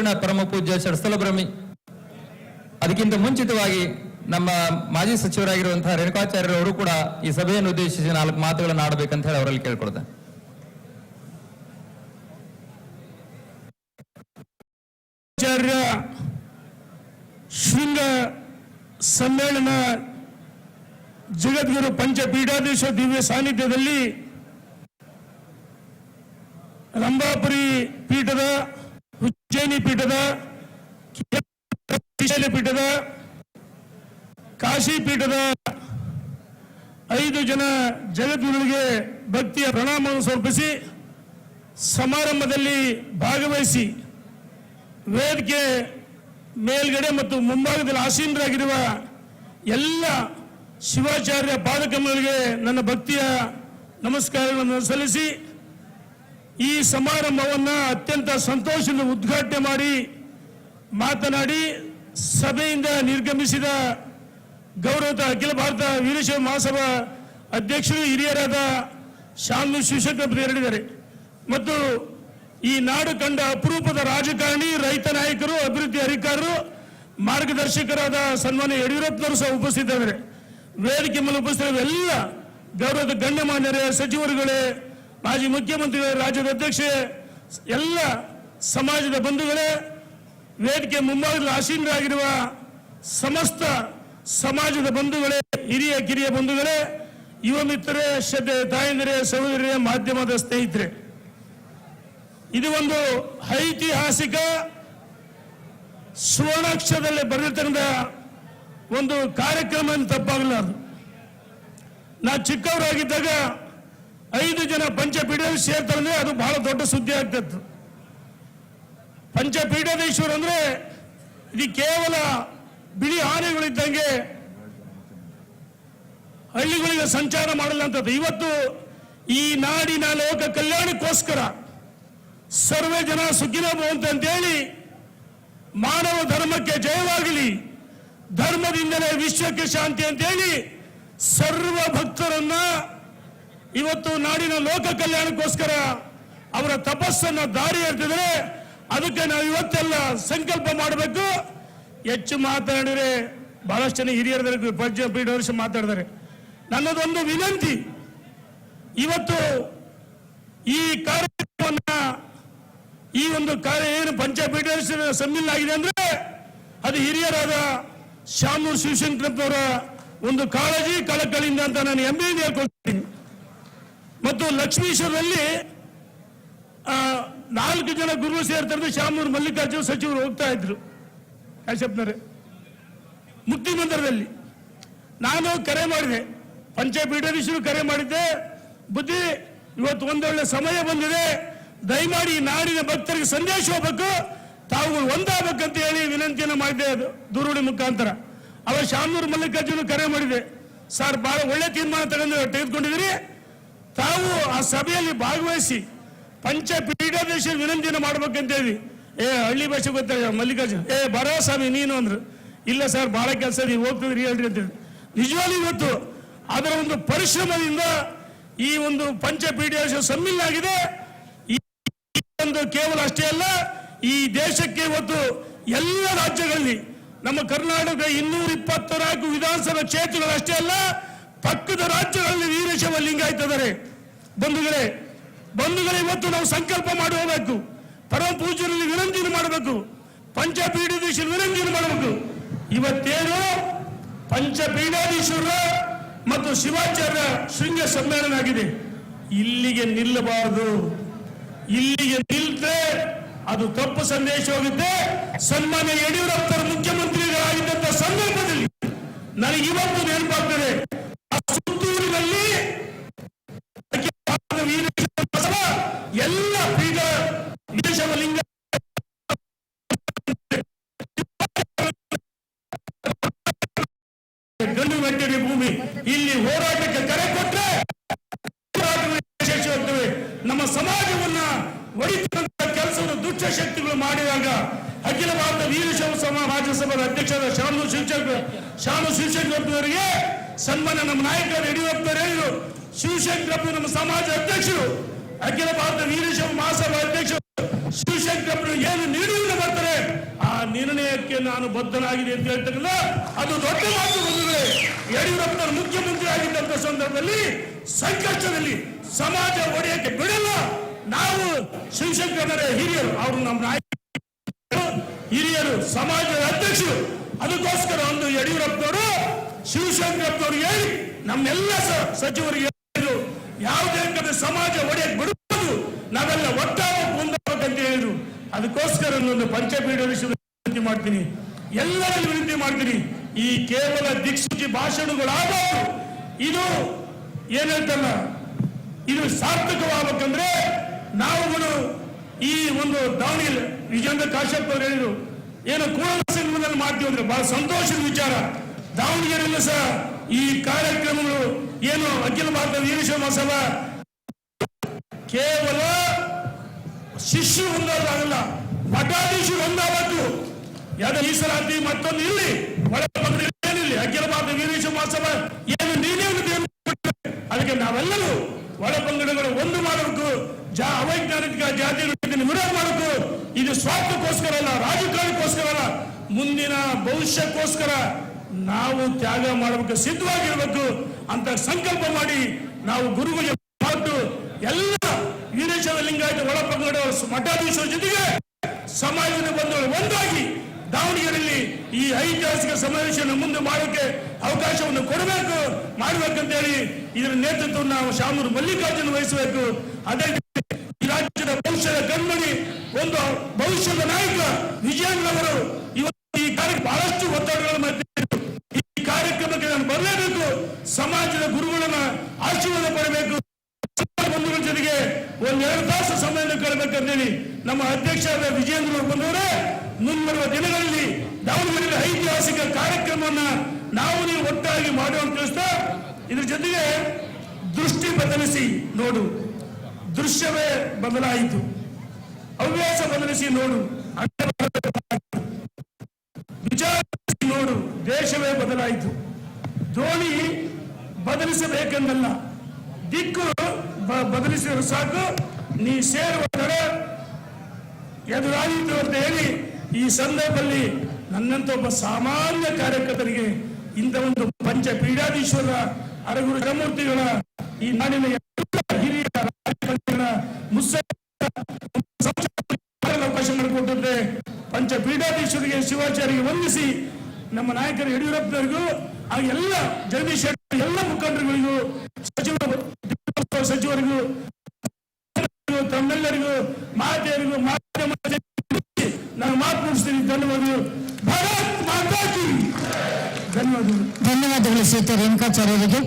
ಬೆಂಗಳೂರಿನ ಪರಮ ಪೂಜ್ಯ ಅದಕ್ಕಿಂತ ಮುಂಚಿತವಾಗಿ ನಮ್ಮ ಮಾಜಿ ಸಚಿವರಾಗಿರುವಂತಹ ರೇಣುಕಾಚಾರ್ಯರು ಅವರು ಕೂಡ ಈ ಸಭೆಯನ್ನು ಉದ್ದೇಶಿಸಿ ನಾಲ್ಕು ಮಾತುಗಳನ್ನು ಆಡಬೇಕಂತ ಹೇಳಿ ಅವರಲ್ಲಿ ಕೇಳ್ಕೊಳ್ತೇನೆ. ಆಚಾರ್ಯ ಶೃಂಗ ಸಮ್ಮೇಳನ ಜಗದ್ಗುರು ಪಂಚಪೀಠಾಧೀಶ ದಿವ್ಯ ಸಾನ್ನಿಧ್ಯದಲ್ಲಿ ರಂಭಾಪುರಿ ಪೀಠದ ಉಜ್ಜಯಿನಿ ಪೀಠದ ಪೀಠದ ಕಾಶಿ ಪೀಠದ ಐದು ಜನ ಜಗದ್ಗುರುಗಳಿಗೆ ಭಕ್ತಿಯ ಪ್ರಣಾಮವನ್ನು ಸಮರ್ಪಿಸಿ ಸಮಾರಂಭದಲ್ಲಿ ಭಾಗವಹಿಸಿ ವೇದಿಕೆ ಮೇಲ್ಗಡೆ ಮತ್ತು ಮುಂಭಾಗದಲ್ಲಿ ಆಸೀನರಾಗಿರುವ ಎಲ್ಲ ಶಿವಾಚಾರ್ಯ ಪಾದಕಮಗಳಿಗೆ ನನ್ನ ಭಕ್ತಿಯ ನಮಸ್ಕಾರಗಳನ್ನು ಸಲ್ಲಿಸಿ ಈ ಸಮಾರಂಭವನ್ನು ಅತ್ಯಂತ ಸಂತೋಷದಿಂದ ಉದ್ಘಾಟನೆ ಮಾಡಿ ಮಾತನಾಡಿ ಸಭೆಯಿಂದ ನಿರ್ಗಮಿಸಿದ ಗೌರವದ ಅಖಿಲ ಭಾರತ ವೀರಶೈವ ಮಹಾಸಭಾ ಅಧ್ಯಕ್ಷರು ಹಿರಿಯರಾದ ಶಾಮಿ ಶಿವಶಂಕರ್ ಹೇಳಿದ್ದಾರೆ ಮತ್ತು ಈ ನಾಡು ಕಂಡ ಅಪರೂಪದ ರಾಜಕಾರಣಿ, ರೈತ ನಾಯಕರು, ಅಭಿವೃದ್ಧಿ ಅಧಿಕಾರರು, ಮಾರ್ಗದರ್ಶಕರಾದ ಸನ್ಮಾನ್ಯ ಯಡಿಯೂರಪ್ಪನವರು ಸಹ ಉಪಸ್ಥಿತರಿದ್ದಾರೆ. ವೇದಿಕೆ ಮೇಲೆ ಉಪಸ್ಥಿತ ಎಲ್ಲ ಗೌರವದ ಗಣ್ಯಮಾನ್ಯರೇ, ಸಚಿವರುಗಳೇ ಮಾಜಿ ಮುಖ್ಯಮಂತ್ರಿಗಳ ರಾಜ್ಯದ ಅಧ್ಯಕ್ಷೆ, ಎಲ್ಲ ಸಮಾಜದ ಬಂಧುಗಳೇ, ವೇದಿಕೆ ಮುಂಭಾಗದಲ್ಲಿ ಆಸೀನರಾಗಿರುವ ಸಮಸ್ತ ಸಮಾಜದ ಬಂಧುಗಳೇ, ಹಿರಿಯ ಕಿರಿಯ ಬಂಧುಗಳೇ ಯುವ ಮಿತ್ರರೇ ಶ್ರದ್ಧೆ ತಾಯಂದಿರೇ, ಸಹೋದರರೇ, ಮಾಧ್ಯಮದ ಸ್ನೇಹಿತರೆ. ಇದು ಒಂದು ಐತಿಹಾಸಿಕ ಸುವರ್ಣಾಕ್ಷರದಲ್ಲಿ ಬರೆದಿರ್ತಕ್ಕಂಥ ಒಂದು ಕಾರ್ಯಕ್ರಮ ತಪ್ಪಾಗಲಾರದು ನಾ ಚಿಕ್ಕವರಾಗಿದ್ದಾಗ ಐದು ಜನ ಪಂಚಪೀಠದಲ್ಲಿ ಸೇರ್ತಾರೆ ಅದು ಬಹಳ ದೊಡ್ಡ ಸುದ್ದಿ ಆಗ್ತಿತ್ತು ಪಂಚಪೀಠಾಧೀಶ್ವರ ಅಂದ್ರೆ ಇದು ಕೇವಲ ಬಿಳಿ ಆನೆಗಳಿದ್ದಂಗೆ ಹಳ್ಳಿಗಳಿಗೆ ಸಂಚಾರ ಮಾಡಲ್ಲ ಅಂತದ್ದು. ಇವತ್ತು ಈ ನಾಡಿನ ಲೋಕ ಕಲ್ಯಾಣಕ್ಕೋಸ್ಕರ ಸರ್ವೇ ಜನ ಸುಖಿನ ಅಂತೇಳಿ ಮಾನವ ಧರ್ಮಕ್ಕೆ ಜಯವಾಗಲಿ, ಧರ್ಮದಿಂದಲೇ ವಿಶ್ವಕ್ಕೆ ಶಾಂತಿ ಅಂತೇಳಿ ಸರ್ವ ಭಕ್ತರನ್ನ ಇವತ್ತು ನಾಡಿನ ಲೋಕ ಕಲ್ಯಾಣಕ್ಕೋಸ್ಕರ ಅವರ ತಪಸ್ಸನ್ನ ದಾರಿ ಹೇಳ್ತಿದ್ರೆ ಅದಕ್ಕೆ ನಾವು ಇವತ್ತೆಲ್ಲ ಸಂಕಲ್ಪ ಮಾಡಬೇಕು. ಹೆಚ್ಚು ಮಾತಾಡಿದ್ರೆ ಬಹಳಷ್ಟು ಜನ ಹಿರಿಯರ ಪಂಚ ವರ್ಷ ಮಾತಾಡಿದ್ದಾರೆ ನನ್ನದೊಂದು ವಿನಂತಿ, ಇವತ್ತು ಈ ಕಾರ್ಯಕ್ರಮವನ್ನ, ಈ ಒಂದು ಕಾರ್ಯ ಏನು ಪಂಚಪೀಠ ಸಮ್ಮಿಲನ ಆಗಿದೆ ಅಂದ್ರೆ ಅದು ಹಿರಿಯರಾದ ಶಾಮೂರ್ ಶಿವಶಂಕರಪ್ಪನವರ ಒಂದು ಕಾಳಜಿ, ಕಳಕಳಿಯಿಂದ ಅಂತ ನಾನು ಹೆಮ್ಮೆಯಿಂದ ಹೇಳ್ಕೊಳ್ತೀನಿ. ಮತ್ತು ಲಕ್ಷ್ಮೀಶ್ವರದಲ್ಲಿ ಆ, ನಾಲ್ಕು ಜನ ಗುರು ಸೇರ್ತಾರೆ ಶ್ಯಾಮೂರು ಮಲ್ಲಿಕಾರ್ಜುನ ಸಚಿವರು ಹೋಗ್ತಾ ಇದ್ರು ಕಾಶ್ಯಪ್ನವರೇ. ಮುಕ್ತಿ ಮಂದಿರದಲ್ಲಿ ನಾನು ಕರೆ ಮಾಡಿದೆ ಪಂಚಪೀಠಾಧೀಶರು ಕರೆ ಮಾಡಿದ್ದೆ ಬುದ್ಧಿ ಇವತ್ತು ಒಂದೊಳ್ಳೆ ಸಮಯ ಬಂದಿದೆ ದಯಮಾಡಿ ನಾಡಿನ ಭಕ್ತರಿಗೆ ಸಂದೇಶ ಹೋಗ್ಬೇಕು ತಾವು ಒಂದಾಗಬೇಕಂತ ಹೇಳಿ ವಿನಂತಿಯನ್ನು ಮಾಡಿದೆ ಅದು ಮುಖಾಂತರ. ಅವ ಶಾಮೂರು ಮಲ್ಲಿಕಾರ್ಜುನ ಕರೆ ಮಾಡಿದೆ ಸರ್ ಬಹಳ ಒಳ್ಳೆ ತೀರ್ಮಾನ ತಗೊಂಡು ತೆಗೆದುಕೊಂಡಿದ್ದೀರಿ ತಾವು ಆ ಸಭೆಯಲ್ಲಿ ಭಾಗವಹಿಸಿ ಪಂಚ ಪೀಠಾಧೀಶ ವಿನಂತಿಯನ್ನು ಮಾಡ್ಬೇಕಂತ ಹೇಳಿ ಏ, ಹಳ್ಳಿ ಭಾಷೆ ಗೊತ್ತಿಲ್ಲ ಮಲ್ಲಿಕಾರ್ಜುನ? ಏ, ಬರೋ ಸ್ವಾಮಿ, ನೀನು ಅಂದ್ರು. ಇಲ್ಲ ಸರ್ ಬಹಳ ಕೆಲಸ ನೀವು ಹೋಗ್ತಿದ್ರಿ, ಹೇಳ್ರಿ ಅಂತ ಹೇಳಿ ನಿಜವಾಗ್ಲೂ ಇವತ್ತು ಅದರ ಒಂದು ಪರಿಶ್ರಮದಿಂದ ಈ ಒಂದು ಪಂಚ ಪೀಠಾಧೀಶ ಸಮ್ಮಿಲ್ ಆಗಿದೆ. ಈ ಒಂದು ಕೇವಲ ಅಷ್ಟೇ ಅಲ್ಲ, ಈ ದೇಶಕ್ಕೆ ಇವತ್ತು ಎಲ್ಲ ರಾಜ್ಯಗಳಲ್ಲಿ ನಮ್ಮ ಕರ್ನಾಟಕ ಇನ್ನೂರ ಇಪ್ಪತ್ನಾಲ್ಕು ವಿಧಾನಸಭಾ ಕ್ಷೇತ್ರಗಳು ಅಷ್ಟೇ ಅಲ್ಲ ಪಕ್ಕದ ರಾಜ್ಯಗಳಲ್ಲಿ ವೀರಶೈವ ಲಿಂಗಾಯತ ಬಂಧುಗಳೇ ಬಂಧುಗಳೇ, ಇವತ್ತು ನಾವು ಸಂಕಲ್ಪ ಮಾಡಬೇಕು ಪರಮ ಪೂಜರಲ್ಲಿ ವಿನಂತಿಯನ್ನು ಮಾಡಬೇಕು. ಪಂಚಪೀಠಾಧೀಶರು ವಿನಂತಿಯನ್ನು ಮಾಡಬೇಕು. ಇವತ್ತೇನು ಪಂಚಪೀಠಾಧೀಶರ ಮತ್ತು ಶಿವಾಚಾರ್ಯ ಶೃಂಗ ಸಮ್ಮೇಳನ ಆಗಿದೆ. ಇಲ್ಲಿಗೆ ನಿಲ್ಲಬಾರದು. ಇಲ್ಲಿಗೆ ನಿಲ್ತೆ ಅದು ತಪ್ಪು ಸಂದೇಶ ಹೋಗುತ್ತೆ. ಸನ್ಮಾನ್ಯ ಯಡಿಯೂರಪ್ಪರ ಮುಖ್ಯಮಂತ್ರಿಗಳಾಗಿದ್ದಂತ ಸಂದರ್ಭದಲ್ಲಿ ನನಗೆ ಇವತ್ತು ನೆನಪಾಗ್ತದೆ. ಎಲ್ಲ ಪೀಠ ವೀರಶೈವ ಲಿಂಗ ಗಂಡು ಮೆಟ್ಟಡಿ ಭೂಮಿ. ಇಲ್ಲಿ ಹೋರಾಟಕ್ಕೆ ಕರೆ ಕೊಟ್ಟರೆ ನಮ್ಮ ದುಷ್ಟ ಶಕ್ತಿಗಳು ಮಾಡಿದಾಗ ಅಖಿಲ ಭಾರತ ವೀರಶೈವ ರಾಜ್ಯಸಭಾದ ಅಧ್ಯಕ್ಷರಾದ ಶಾಮು ಶಿವಶಂಕರ್ ಶಾಮು ಶಿವಶಂಕರಪ್ಪನವರಿಗೆ ಸನ್ಮಾನ ನಮ್ಮ ನಾಯಕ ಯಡಿಯೂರಪ್ಪನವರು ಶಿವಶಂಕರಪ್ಪ ನಮ್ಮ ಸಮಾಜ ಅಧ್ಯಕ್ಷರು, ಅಖಿಲ ಭಾರತ ವೀರಶೈವ ಮಹಾಸಭಾ ಅಧ್ಯಕ್ಷರು ಶಿವಶಂಕರಪ್ಪನು ಏನು ನೀಡುವುದನ್ನು ಬರ್ತಾರೆ. ನಿರ್ಣಯಕ್ಕೆ ನಾನು ಬದ್ಧನಾಗಿದೆ ಅಂತ ಹೇಳ್ತಕ್ಕಂಥ ಅದು ದೊಡ್ಡ ಮಾತು ಬಂದಿದೆ ಯಡಿಯೂರಪ್ಪನವರು ಮುಖ್ಯಮಂತ್ರಿ ಆಗಿದ್ದಂತ ಸಂದರ್ಭದಲ್ಲಿ ಸಂಕಷ್ಟದಲ್ಲಿ ಸಮಾಜ ಒಡೆಯಕ್ಕೆ ಬಿಡಲ್ಲ. ನಾವು ಶಿವಶಂಕರ ಹಿರಿಯರು, ಅವರು ನಮ್ಮ ನಾಯಕ, ಹಿರಿಯರು, ಸಮಾಜದ ಅಧ್ಯಕ್ಷರು. ಅದಕ್ಕೋಸ್ಕರ ಒಂದು ಯಡಿಯೂರಪ್ಪನವರು, ಶಿವಶಂಕರಪ್ಪನವರು ಹೇಳಿ, ನಮ್ಮೆಲ್ಲ ಸಚಿವರಿಗೆ ಯಾವುದೇ ಕಡೆ ಸಮಾಜ ಒಡೆಯಕ್ಕೆ ಬಿಡಬಹುದು ನಾವೆಲ್ಲ ಒಟ್ಟಾಗಿ ಮುಂದಾಗಬೇಕಂತ ಹೇಳಿದ್ರು. ಅದಕ್ಕೋಸ್ಕರ ಒಂದು ಪಂಚಪೀಠ ವಿನಂತಿ ಮಾಡ್ತೀನಿ. ಎಲ್ಲರಲ್ಲಿ ವಿನಂತಿ ಮಾಡ್ತೀನಿ, ಈ ಕೇವಲ ದಿಕ್ಸೂಚಿ ಭಾಷಣಗಳಾದ ಇದು ಏನಂತಲ್ಲ ಇದು ಸಾರ್ಥಕವಾಗಬೇಕಂದ್ರೆ ನಾವುಗಳು ಈ ಒಂದು ದಾವಣಿಯಲ್ಲಿ ವಿಜೇಂದ್ರ ಕಾಶ್ಯಪ್ ಅವರು ಹೇಳಿದ್ರು, ಏನು ಕೂಡಲಸಂಗಮದಲ್ಲಿ ಮಾಡ್ತೀವಿ ಅಂದ್ರೆ ಬಹಳ ಸಂತೋಷದ ವಿಚಾರ. ದಾವಣಗೆರೆಯಲ್ಲೂ ಸಹ ಈ ಕಾರ್ಯಕ್ರಮಗಳು ಏನು ಅಖಿಲ ಭಾರತ ವೀರಶೈವ ಮಹಾಸಭಾ ಕೇವಲ ಶಿಷ್ಯರು ಒಂದಾದಾಗಲ್ಲ ಮಠಾಧೀಶರು ಒಂದಾಗಬೇಕು ಯಾವ್ದು ಮೀಸಲಾತಿ ಮತ್ತೊಂದು ಇಲ್ಲಿ ಒಳ ಏನಿಲ್ಲ. ಅಖಿಲ ಭಾರತ ವೀರಶೈವ ಮಹಾಸಭಾ ಏನು ನೀನೇ ಅದಕ್ಕೆ ನಾವೆಲ್ಲರೂ ಒಳ ಪಂಗಡಗಳು ಒಂದು ಮಾಡಬೇಕು. ಜಾ ಅವೈಜ್ಞಾನಿಕ ಜಾತಿ ವಿರೋಧ ಮಾಡಬೇಕು. ಇದು ಸ್ವಾರ್ಥಕ್ಕೋಸ್ಕರ ಅಲ್ಲ ರಾಜಕಾರಣಕ್ಕೋಸ್ಕರ ಅಲ್ಲ ಮುಂದಿನ ಭವಿಷ್ಯಕ್ಕೋಸ್ಕರ ನಾವು ತ್ಯಾಗ ಮಾಡಬೇಕು, ಸಿದ್ಧವಾಗಿರ್ಬೇಕು ಅಂತ ಸಂಕಲ್ಪ ಮಾಡಿ ನಾವು ಗುರುಗುಜ ಮಾತು ಎಲ್ಲ ವೀರೇಶ್ವರ ಲಿಂಗಾಯತ ಒಳ ಪಂಗಡ ಮಠಾಧೀಶರ ಜೊತೆಗೆ ಸಮಾಜದ ಬಂಧುಗಳು ಒಂದಾಗಿ ದಾವಣಗೆರೆಯಲ್ಲಿ ಈ ಐತಿಹಾಸಿಕ ಸಮಾವೇಶವನ್ನು ಮುಂದೆ ಮಾಡೋಕೆ ಅವಕಾಶವನ್ನು ಕೊಡಬೇಕು ಮಾಡಬೇಕಂತ ಹೇಳಿ ಇದರ ನೇತೃತ್ವವನ್ನು ನಾವು ಶಾಮೂರು ಮಲ್ಲಿಕಾರ್ಜುನ ವಹಿಸಬೇಕು. ಅದೇ ರಾಜ್ಯದ ಭವಿಷ್ಯದ ಕಣ್ಮಣಿ ಒಂದು ಭವಿಷ್ಯದ ನಾಯಕ ವಿಜಯಣ್ಣವರು ಇವತ್ತು ಈ ಕಾರ್ಯ ಬಹಳಷ್ಟು ಒತ್ತಡಗಳ ಮಧ್ಯೆ ಈ ಕಾರ್ಯಕ್ರಮಕ್ಕೆ ನಾನು ಬರಲೇಬೇಕು. ಸಮಾಜದ ಗುರುಗಳನ್ನ ಆಶೀರ್ವಾದ ಪಡಬೇಕು. ಬಂಧುಗಳ ಜೊತೆಗೆ ಒಂದೆರಡು ತಾಸು ಸಮಯ ಕಳಬೇಕಂತೇಳಿ ನಮ್ಮ ಅಧ್ಯಕ್ಷರಾದ ವಿಜೇಂದ್ರ ಬಂದವರೇ, ಮುಂಬರುವ ದಿನಗಳಲ್ಲಿ ದಾವಣಗೆರೆಯಲ್ಲಿ ಐತಿಹಾಸಿಕ ಕಾರ್ಯಕ್ರಮವನ್ನ ನಾವು ನೀವು ಒಟ್ಟಾಗಿ ಮಾಡುವಂತ ತಿಳಿಸ್ತಾ, ಇದ್ರ ಜೊತೆಗೆ ದೃಷ್ಟಿ ಬದಲಿಸಿ ನೋಡು. ದೃಶ್ಯವೇ ಬದಲಾಯಿತು. ಹವ್ಯಾಸ ಬದಲಿಸಿ ನೋಡು. ವಿಚಾರಿಸಿ ನೋಡು. ದೇಶವೇ ಬದಲಾಯಿತು. ದೋಣಿ ಬದಲಿಸಬೇಕೆಂದಲ್ಲ. ದಿಕ್ಕು ಬದಲಿಸಿದ್ರೆ ಸಾಕು. ನೀ ಸೇರುವ ನಡೆ. ಎದುರಾಯಿತು ಅಂತ ಹೇಳಿ ಈ ಸಂದರ್ಭದಲ್ಲಿ ನನ್ನಂತ ಒಬ್ಬ ಸಾಮಾನ್ಯ ಕಾರ್ಯಕರ್ತರಿಗೆ ಇಂಥ ಒಂದು ಪಂಚ ಪೀಠಾಧೀಶ್ವರ ಅರಗುರು ಜಗಮೂರ್ತಿಗಳ ಈ ನಾಡಿನ ಹಿರಿಯ ಅವಕಾಶ ಮಾಡಿಕೊಟ್ಟಿದ್ದೆ ಪಂಚ ಪೀಠಾಧೀಶರಿಗೆ ಶಿವಾಚಾರ್ಯರಿಗೆ ವಂದಿಸಿ ನಮ್ಮ ನಾಯಕರು ಯಡಿಯೂರಪ್ಪನವರಿಗೂ, ಆ ಎಲ್ಲ ಜಗದೀಶ್ ಎಲ್ಲ ಮುಖಂಡರುಗಳಿಗೂ ಸಚಿವ ಸಚಿವರಿಗೂ ತಮ್ಮೆಲ್ಲರಿಗೂ ಮಾತೆಯರಿಗೂ ಮಾಧ್ಯಮ ನಾನು ಮಾತು ಮುಗಿಸ್ತೀನಿ. ಧನ್ಯವಾದಗಳು. ಭಾರತ್ ಮಾತಾಜಿ ಧನ್ಯವಾದಗಳು ಧನ್ಯವಾದಗಳು ಸೀತಾ ರೇಣುಕಾಚಾರ್ಯರಿಗೆ.